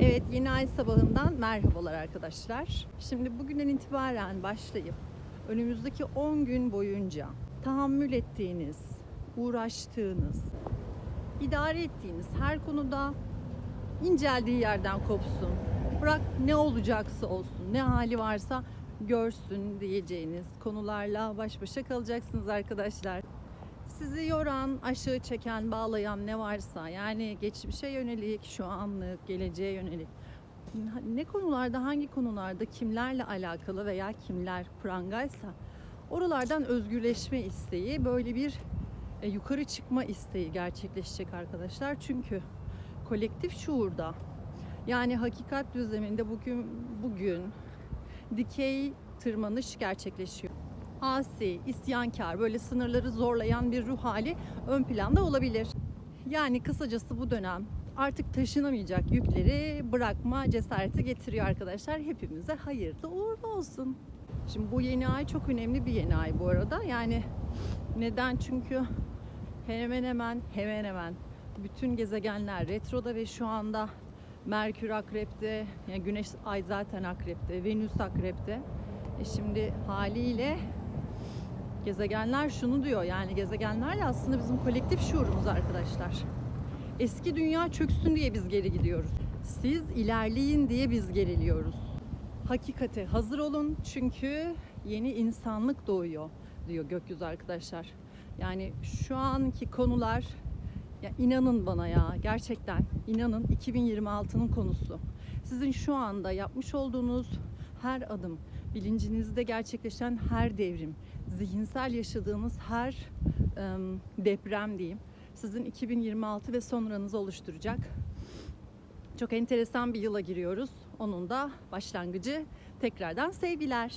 Evet, yeni ay sabahından merhabalar arkadaşlar. Şimdi bugünden itibaren başlayıp önümüzdeki 10 gün boyunca tahammül ettiğiniz, uğraştığınız, idare ettiğiniz her konuda inceldiği yerden kopsun. Bırak ne olacaksa olsun, ne hali varsa görsün diyeceğiniz konularla baş başa kalacaksınız arkadaşlar. Sizi yoran, aşağı çeken, bağlayan ne varsa yani geçmişe yönelik, şu anlık, geleceğe yönelik ne konularda, hangi konularda kimlerle alakalı veya kimler prangaysa oralardan özgürleşme isteği, böyle bir e, yukarı çıkma isteği gerçekleşecek arkadaşlar. Çünkü kolektif şuurda yani hakikat düzleminde bugün bugün dikey tırmanış gerçekleşiyor. Asi, isyankar, böyle sınırları zorlayan bir ruh hali ön planda olabilir. Yani kısacası bu dönem artık taşınamayacak yükleri bırakma cesareti getiriyor arkadaşlar. Hepimize hayırlı uğurlu olsun. Şimdi bu yeni ay çok önemli bir yeni ay bu arada. Yani neden? Çünkü hemen hemen hemen hemen bütün gezegenler retroda ve şu anda Merkür akrepte, yani Güneş ay zaten akrepte, Venüs akrepte. E şimdi haliyle gezegenler şunu diyor yani gezegenlerle aslında bizim kolektif şuurumuz arkadaşlar. Eski dünya çöksün diye biz geri gidiyoruz. Siz ilerleyin diye biz geriliyoruz. Hakikate hazır olun çünkü yeni insanlık doğuyor diyor gökyüzü arkadaşlar. Yani şu anki konular ya inanın bana ya gerçekten inanın 2026'nın konusu. Sizin şu anda yapmış olduğunuz her adım, bilincinizde gerçekleşen her devrim, zihinsel yaşadığınız her em, deprem diyeyim sizin 2026 ve sonranızı oluşturacak. Çok enteresan bir yıla giriyoruz. Onun da başlangıcı tekrardan sevgiler.